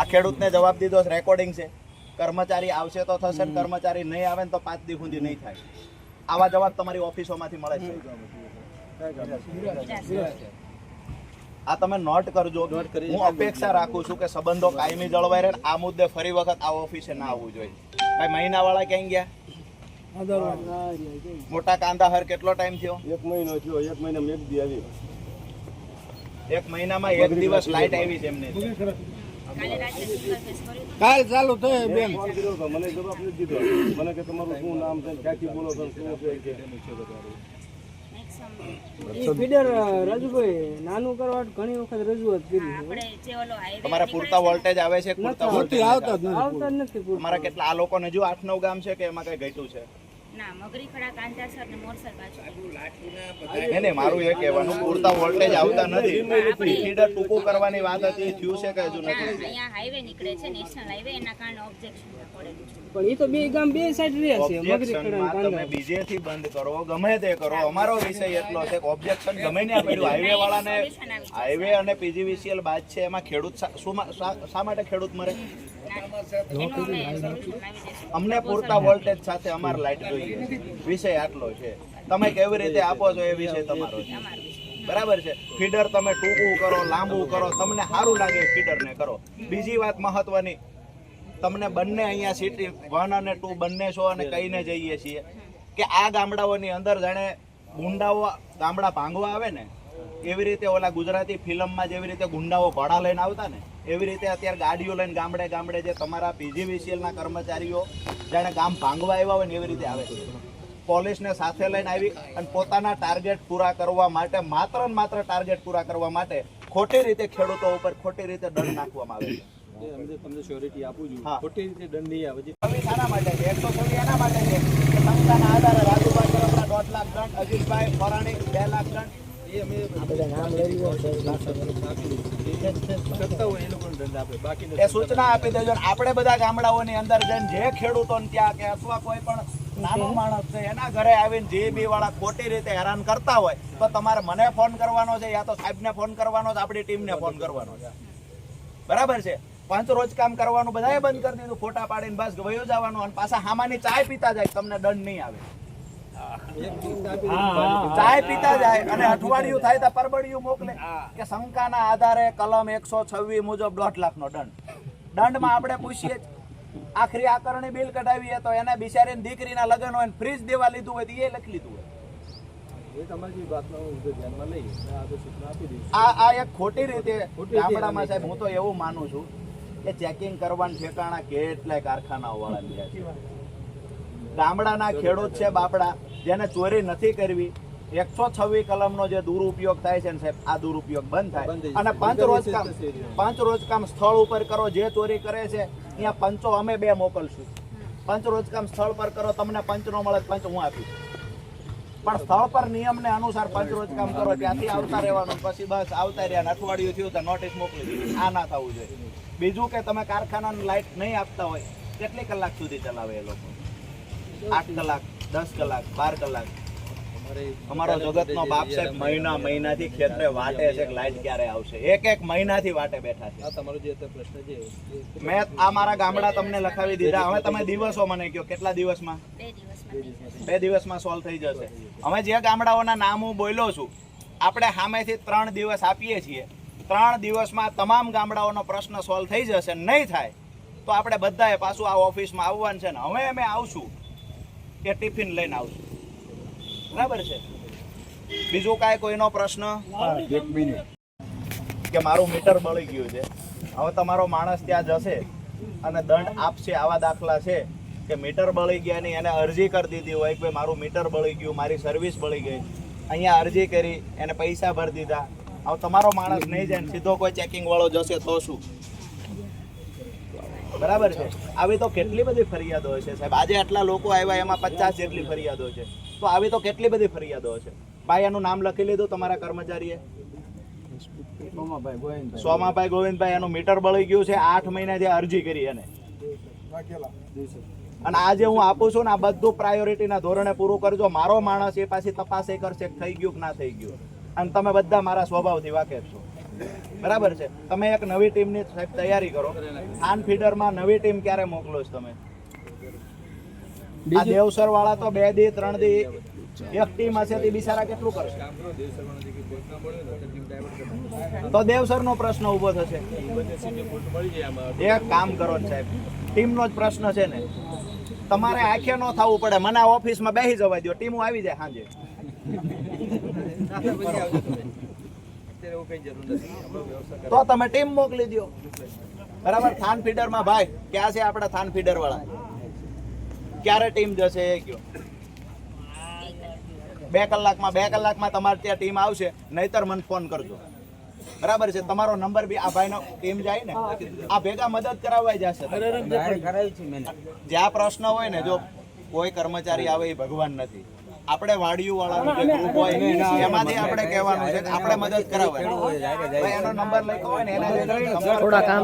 આ ખેડૂતને જવાબ દીધો રેકોર્ડિંગ છે. કર્મચારી આવશે તો થશે ને કર્મચારી નહીં આવે ને તો પાંચ દિવસ સુધી નહીં થાય. આવા જવાબ તમારી ઓફિસોમાંથી મળે છે. આ તમે નોટ કરજો. હું અપેક્ષા રાખું છું કે સંબંધો કાયમી જળવાઈ રહે આ મુદ્દે ફરી વખત આ ઓફિસે ના આવવું જોઈએ. ભાઈ મહિનાવાળા ક્યાં ગયા? મોટા કાંદા હર કેટલો ટાઈમ થયો? એક મહિનો થયો એક મહિનામાં એક દી આવી. એક મહિનામાં એક દિવસ લાઈટ આવી છે એમને. કાલ ચાલુ થયો બેન તો મને જવાબ નથી દીધો મને કે તમારું શું નામ છે ક્યાંથી બોલો છો શું છે કે ઈ ફીડર રાજુભાઈ નાનું કરવા ઘણી વખત રજૂઆત કરી છે. તમારા પૂરતા વોલ્ટેજ આવે છે પૂરતા વોલ્ટેજ આવતા નથી. તમારા કેટલા આ લોકોને જો આઠ નવ ગામ છે કે એમાં કઈ ઘટ્યું છે? ના મગરી ખડા કાંતાસર ને મોરસર બાજુ નહીં નહીં મારું એ કહેવાનું પૂરતા વોલ્ટેજ આવતા નથી. ફીડર ટૂંકું કરવાની વાત હતી થયું છે કે હજુ નથી? અહીંયા હાઈવે નીકળે છે નેશનલ હાઈવે એના કારણે ઓબ્જેક્શન પણ ઈ તો બે ગામ બે સાઈડ રહ્યા છે મગરી ખડા તમે બીજેથી બંધ કરો ગમે તે કરો. અમારો વિષય એટલો છે કે ઓબ્જેક્શન ગમે ને પડ્યું હાઈવે વાળાને હાઈવે અને પીજીવીસીએલ બાદ છે એમાં ખેડૂત શું શા શા માટે ખેડૂત મરે? અમને પૂરતા વોલ્ટેજ સાથે અમાર લાઈટ જોઈએ. વિષય આટલો છે. તમે કેવી રીતે આપો છો એ વિષય તમારો બરાબર છે? ફીડર તમે ટૂંકું કરો, લાંબુ કરો, તમને સારું લાગે ફીડરને કરો. બીજી વાત મહત્વની, તમને બંને અહીંયા સિટી વન અને ટુ બંને છો અને કહીને જઈએ છીએ કે આ ગામડાઓની અંદર જાણે ગુંડાઓ ગામડા ભાંગવા આવે ને એવી રીતે ઓલા ગુજરાતી ફિલ્મમાં જેવી રીતે ગુંડાઓ ભાડા લઈને આવતા ને એવી રીતે અત્યારે ગાડીઓ લઈને ગામડે ગામડે જે તમારા પીજીવીસીએલના કર્મચારીઓ જાણે ગામ ભાંગવા આવ્યા હોય ને એવી રીતે આવે છે. પોલીસને સાથે લઈને આવી અને પોતાના ટાર્ગેટ પૂરા કરવા માટે માત્ર ને માત્ર ટાર્ગેટ પૂરા કરવા માટે ખોટી રીતે ખેડૂતો ઉપર ખોટી રીતે દંડ નાખવામાં આવે છે. તમને શ્યોરિટી આપું છું. ખોટી રીતે દંડ નહીં આવે. માટે છે? એકસો એના માટે છે? કે સંસ્થાના આધારે રાજુભાઈ તરફના દોઢ લાખ દંડ અજીતભાઈ ફરાણી બે લાખ દંડ આપણે બધા ગામડાઓની અંદર જઈને જે ખેડૂતો ત્યાં કે અથવા કોઈ પણ નાનો માણસ છે, એના ઘરે આવીને જે બી વાળા ખોટી રીતે હેરાન કરતા હોય, તો તમારે મને ફોન કરવાનો છે, યા તો સાહેબને ફોન કરવાનો છે, આપણી ટીમને ફોન કરવાનો છે. બરાબર છે? પાંચ રોજ કામ કરવાનું બધાએ બંધ કરી દીધું, ફોટા પાડીને બસ વયો જવાનું અને પાછા હામાની ચાય પીતા જાય તમને દંડ નહીં આવે. ચાય પીતા જાય અને અઠવાડિયું થાય તો પરબડિયું મોકલે. કે શંકાના આધારે કલમ એકસો છવ્વીસ મુજબ દોઢ લાખનો દંડ. દંડમાં આપણે પૂછીએ આખરી આકરણી બિલ કઢાવીએ તો એને બિચારીની દીકરીના લગ્ન હોય ફ્રીજ દેવા લીધું હોય તો એ લખી લીધું હોય. આ આ એક ખોટી રીતે ગામડામાં સાહેબ હું તો એવું માનું છું કે ચેકિંગ કરવાના ઠેકાણા કેટલાય કારખાનાઓ વાળા ગામડાના ખેડૂત છે બાપડા. જેને ચોરી નથી કરવી એકસો છવ્વીસ કલમનો જે દુરુપયોગ થાય છે ને સાહેબ આ દુરુપયોગ બંધ થાય. અને પાંચ રોજ કામ. પાંચ રોજ કામ સ્થળ ઉપર કરો જે ચોરી કરે છે ત્યાં પંચો અમે બે મોકલશું. પંચ રોજ કામ સ્થળ પર કરો તમને પંચ નો મળે પંચ હું આપીશ. પણ સ્થળ પર નિયમને અનુસાર પંચ રોજ કામ કરો ત્યાંથી આવતા રહેવાનું. પછી બસ આવતા રહ્યા ને અઠવાડિયું થયું તો નોટિસ મોકલી આ ના થવું જોઈએ. બીજું કે તમે કારખાનાની લાઈટ નહીં આપતા હોય કેટલી કલાક સુધી ચલાવે એ લોકો? આઠ કલાક. દસ કલાક બાર કલાક. અમારો જગતનો બાપ છે મહિના મહિનાથી ખેતરે વાટે છે કે લાઈટ ક્યારે આવશે? એક એક મહિનાથી વાટે બેઠા છે. તમારો જે પ્રશ્ન છે મેં આ મારા ગામડા તમને લખાવી દીધા. હવે તમે દિવસો મને કહો કેટલા દિવસમાં? બે દિવસમાં બે દિવસમાં સોલ્વ થઈ જશે. અમે જે ગામડાઓના નામ હું બોલ્યો છું આપણે સામેથી ત્રણ દિવસ આપીએ છીએ. ત્રણ દિવસમાં તમામ ગામડાઓનો પ્રશ્ન સોલ્વ થઈ જશે. નહીં થાય તો આપણે બધાએ પાછું આ ઓફિસમાં આવવાનું છે ને. હવે અમે આવશું. કે ટિફિન લઈને આવશું. બરાબર છે? બીજું કાંઈ કોઈનો પ્રશ્ન? એક મિનિટ કે મારું મીટર બળી ગયું છે. હવે તમારો માણસ ત્યાં જશે અને દંડ આપશે, આવા દાખલા છે કે મીટર બળી ગયા નહીં, એને અરજી કરી દીધી હોય કે ભાઈ મારું મીટર બળી ગયું, મારી સર્વિસ બળી ગઈ. અહીંયા અરજી કરી, એને પૈસા ભરી દીધા. હવે તમારો માણસ નહીં જાય સીધો કોઈ ચેકિંગ વાળો જશે તો શું? બરાબર છે? આવી તો કેટલી બધી ફરિયાદો છે સાહેબ? આજે આટલા લોકો આવ્યા, એમાં પચાસ જેટલી ફરિયાદો છે. તો આવી તો કેટલી બધી ફરિયાદો છે? ભાઈ એનું નામ લખી લીધું તમારા કર્મચારીએ? સોમાભાઈ ગોવિંદભાઈ, એનું મીટર બળી ગયું છે. આઠ મહિનાથી અરજી કરી એને. અને આજે હું આપું છું ને આ બધું પ્રાયોરિટીના ધોરણે પૂરું કરજો. મારો માણસ એ પાછી તપાસ એ કરશે થઈ ગયું કે ના થઈ ગયું. અને તમે બધા મારા સ્વભાવથી વાકેફ છો. બરાબર છે. તમે એક નવી ટીમની સાહેબ તૈયારી કરો. ખાન ફીડરમાં નવી ટીમ ક્યારે મોકલો છો તમે? આ દેવસર વાળા તો બે દી ત્રણ દી એક ટીમ હશે તે બિચારા કેટલું કરશે? તો દેવસર નો પ્રશ્ન ઊભો થશે. એક કામ કરો ને સાહેબ ટીમનો જ પ્રશ્ન છે ને. તમારે આંખે ન થવું પડે મને ઓફિસમાં બેસી જવા દો ટીમો આવી જાય સાંજે. તો તમે ટીમ મોકલી દો બરાબર? થાન ફીડરમાં ભાઈ ક્યાં છે આપણા થાન ફીડર વાળા ક્યારે ટીમ જશે એ કયો? બે કલાકમાં બે કલાકમાં તમારે ત્યાં ટીમ આવશે નહીતર મને ફોન કરજો. બરાબર છે? તમારો નંબર બી આ ભાઈનો ટીમ જાય ને આ ભેગા મદદ કરાવવા જશે. જ્યાં પ્રશ્ન હોય ને જો કોઈ કર્મચારી આવે એ ભગવાન નથી. આપણે વાડિયું વાળાનું જે ગ્રુપ હોય એમાંથી આપણે કહેવાનું છે કે આપણે મદદ કરાવવાની. ભાઈ એનો નંબર લખ્યો હોય ને એના થોડા કામ